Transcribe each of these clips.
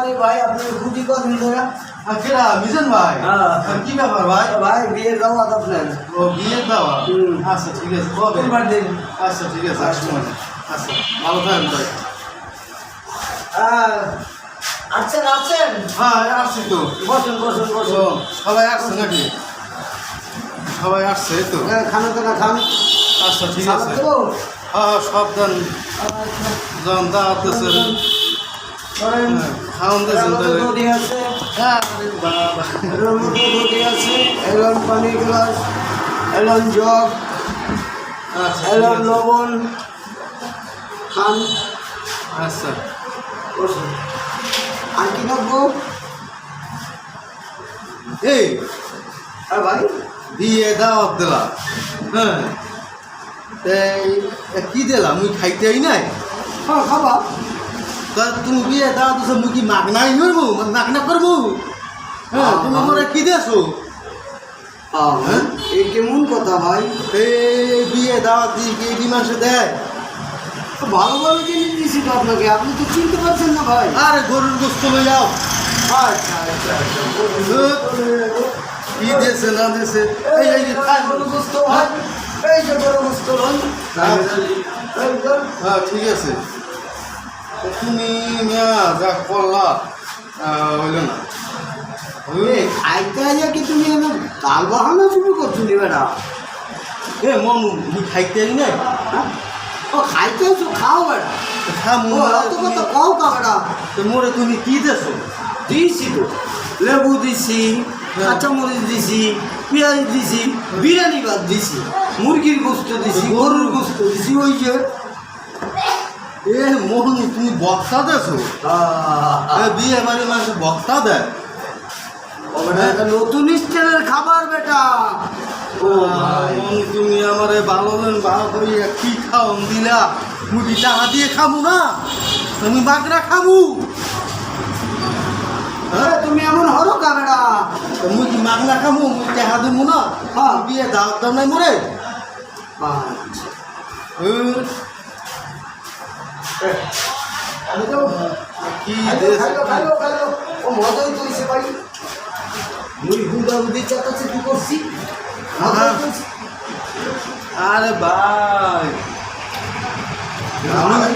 আরে ভাই আপনি খুঁজি কদিন ধরে কেরা মিজান ভাই হ্যাঁ। কি ব্যাপার ভাই ভাই বিয়ের দাওয়াত আপনার ও বিয়ের দাওয়া হুম। আচ্ছা ঠিক আছে কবে দিন আচ্ছা ঠিক আছে আসব মানে। আচ্ছা ভালো থাকেন ভাই হ্যাঁ, আসছেন আসছেন হ্যাঁ আসছি তো বসুন বসুন বসুন সবাই আসছে নাকি সবাই আসছে তো হ্যাঁ, খানা টানা খান আচ্ছা ঠিক আছে দেবো? হ্যাঁ সাবধান আচ্ছা, যখন দাওয়াত দিচ্ছেন দধি আছে। হ্যাঁ মধ্যে দধি আছে। এলন পানি গ্লাস এলন জগ আচ্ছা এলন লবণ খান। আচ্ছা। আর কি থাকব এই আর ভাই? বিয়ে দাওয়াত দিলা হ্যাঁ। কি দিলা মুই খাইতেই নাই? হ্যাঁ খাবা। তুমি বিয়ে দাওয়াত দিছো মুই কি মাগনাই করব মাগনা করব হ্যাঁ তুমি মোরে কি দেছো হ্যাঁ এই কেমন কথা ভাই? এই বিয়ে দাওয়াত দিয়ে কি এই মাসে দেয় তো ভালো ভালো জিনিস দিয়েছি তো আপনাকে? আপনি তো চিনতে পারছেন না ভাই। আরে গরুর গোস্ত লই যাও। আচ্ছা আচ্ছা আচ্ছা কি দেছে না দেছে এই এই যে খাই। গরু গোস্ত ভাই। এই যে গরু গোস্ত এই হ্যাঁ ঠিক আছে। তো তুমি মিয়া যা করলা হইল না। এই খাইতে আইয়া কি তুমি এমন তাল বাহানা শুরু করছ নি বেটা? এ মনু মুই খাইতেই নাই? হ্যাঁ? ও খাইতে আইছো খাও বেটা। খা ও অত কথা কও কা বেটা তো মোরে তুমি কি দেছো? দিয়েছি তো। লেবু দিছি কাঁচামরিচ দিছি পেঁয়াজ দিছি বিরিয়ানি ভাত দিছি মুরগির গোস্ত দিছি গরুর গোস্ত দিছি ওই যে এ মোহন তুমি বক্তা দেছো? বিয়ে বাড়ি মাসে বক্তা দেয়? নতুন স্টাইলের খাবার বেটা। তুমি আমারে ভালো ভালো করিয়া কি খাওন দিলা? মুই টাকা দিয়ে খাব না? তুমি বাগরা খাব আরে, তুমি এমন হরো কা বেটা? মুই কি মাগনা খাব মুই টাকা দেবো না? হ্যাঁ। বিয়ে দাওয়াত দাও নাই মোরে? আচ্ছা। আমি তো কি। ও মজাই তুলছে ভাই মুই হুদা হুদি চাতাছে কি করছি। আরে ভাই মজাই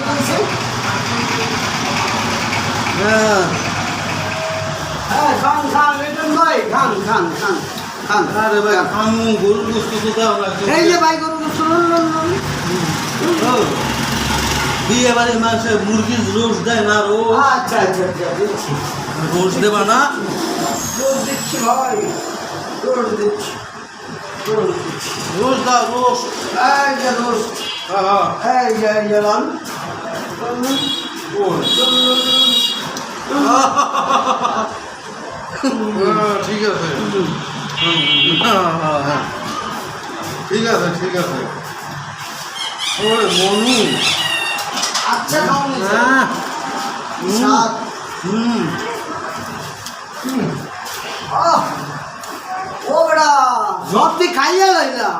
তুলছে হ্যাঁ খান খান রিটন ভাই খান খান খান খান আরে ভাই আমি গরুর গোস্ত না এই যে ভাই গরু গোস্ত বিয়ে বাড়ির মাসে মুরগির রোজ দেয় না রোজ আচ্ছা আচ্ছা আচ্ছা দিচ্ছি রোজ দেবা না রোজ দিচ্ছি ভাই রোজ দিচ্ছি রোজ দিচ্ছি রোজ দাও রোজ এই যে রোজ হ্যাঁ হ্যাঁ এই যে এই যে লন রোজ। হ্যাঁ, ঠিক আছে হ্যাঁ, হ্যাঁ, হ্যাঁ। ঠিক আছে ঠিক আছে ওরে মনু আচ্ছা হুম। ও বেড়া সব তুই খাইয়া লাইলা।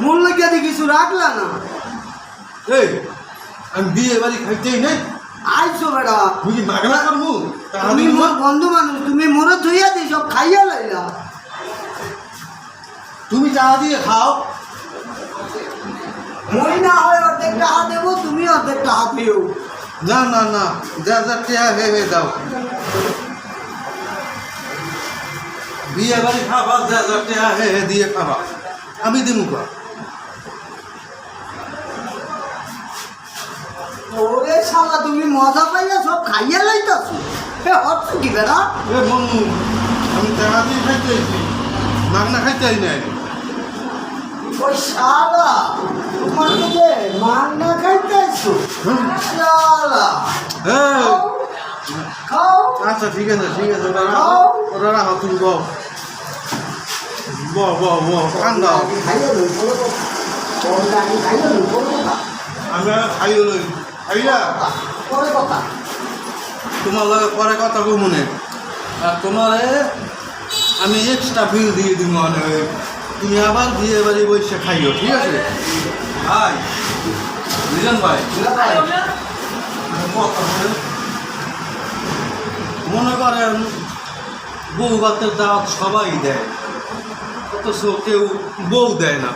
মন লাগিয়া কিছু রাখলা না। এই আমি বিয়ে বাড়ি খাইতেই নাই। বেড়া বুঝি মাগনা করব? তুমি মোর বন্ধু মানুষ তুমি মনে ধুইয়া দিই সব খাইয়া লাইলা। তুমি টাকা দিয়ে খাও। মই না হয় অর্ধেকটা হাত দেবো তুমি অর্ধেকটা হাত না না না যা যা টেয়া হে হে দাও। বিয়ে বাড়ি খাবা যা যা টেয়া হে হে দিয়ে খাবা। আমি দিমু কা? ওরে শালা তুমি মজা পাইয়া সব খাইয়া লাইতাছো। এ কি বেড়া? এ আমি টাকা দিয়ে খাইতে আইছি। মাগনা খাইতে আই নাই। ওই শালা তোমার মান না খাইতে আইছো শালা হ্যাঁ খাও, খাও আচ্ছা ঠিক আছে ঠিক আছে খাও। ওরা রাখো তুমি বউ বউ বউ বউ কান দাও আমি বলো বলো খাইও লই খাইয়া তোমার লগে পরে কথা কই মনে আর তোমারে আমি এক্সট্রা বিল দিয়ে দিব মানে তুমি আবার বিয়ে বাড়ি বসে খাইও ঠিক আছে ভাই বুঝলেন ভাই। মনে করেন বউ ভাতের দাওয়াত সবাই দেয়। অথচ কেউ বউ দেয় না।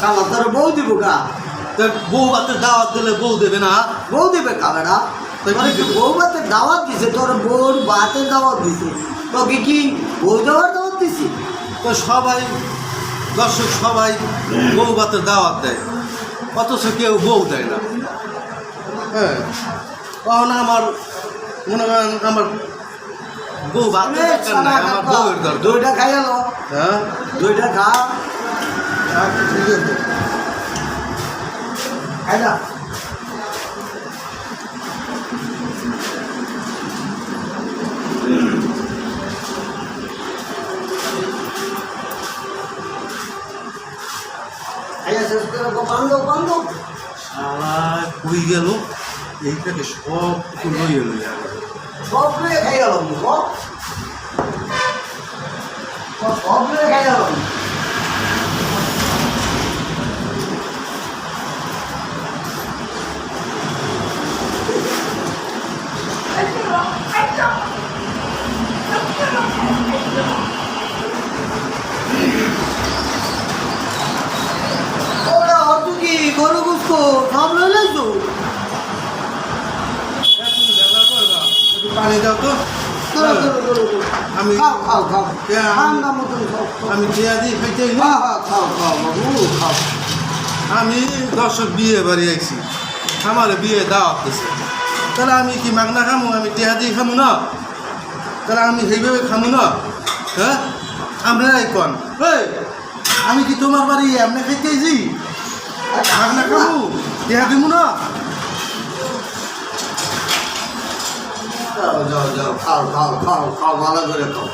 শালা তোর বউ দিব তা বউ ভাতের দাওয়াত দিলে বউ দেবে না? বউ দিবে কা বেটা তাই তোর কি কি? দিবে? বউ ভাতে দাওয়াত দিছে? তোর বউর ভাতের দাওয়াত দিছে। তোকে কি বউ দেওয়ার দাওয়াত দিছি? তো সবাই দর্শক সবাই বউ ভাতের দাওয়াত দেয়। অথচ কেউ বউ দেয় না। হ্যাঁ। তখন আমার মনে করেন আমার বউ ভাতের দরকার নাই আমার বউয়ের দরকার। দুইটা খাই এলো হ্যাঁ। দুইটা খা। আছে। খাই না গেল এইটাকে সব কিছু এলো সব মিলে খাই গেল সব? খাই গেল ওরা অত কি গরু গুস্কো সব লইলাই তো একটু পানি দাও তো। আমি- খাও খাও খাও। ঠান্ডা মতন খাও। আমি দেয়া দিই খাইতে হ্যাঁ হ্যাঁ খাও খাও বাবু খাও। আমি দর্শক বিয়ে বাড়ি আইছি। আমার বিয়ে দাওয়াত দিছে। তাহলে আমি কি মাগনা খামু? আমি টেহা দিয়ে খামু না? তাহলে আমি সেইভাবে খামু না? হ্যাঁ? আমরা কন? এই আমি কি তোমার বাড়ি এমনি খাইতে আইছি? মাগনা খামু টেহা দিমু না? যাও যাও যাও, খাও খাও খাও খাও, ভালো করে খাও।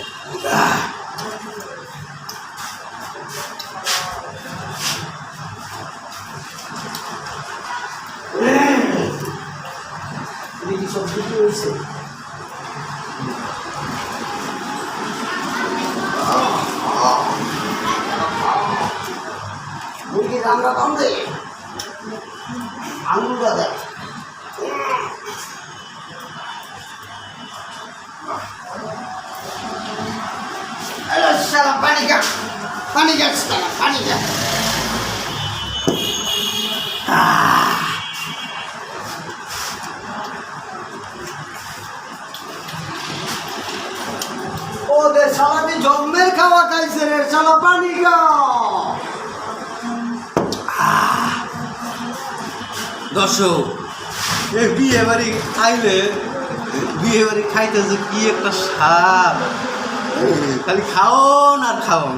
সব হয়েছে রান্না কম আঙুলটা দেয় Salah panik ya. Panik ya, salah panik ya. ওদের সালামি জন্মের খাইছে রে পানি খাও দর্শক বিয়ে বাড়ি খাইলে বিয়ে বাড়ি খাইতে যে কি একটা স্বাদ খালি খাওন আর খাওন।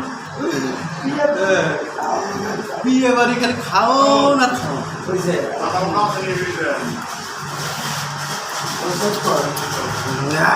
বিয়ে বাড়ি খালি খাওন আর খাওন। না।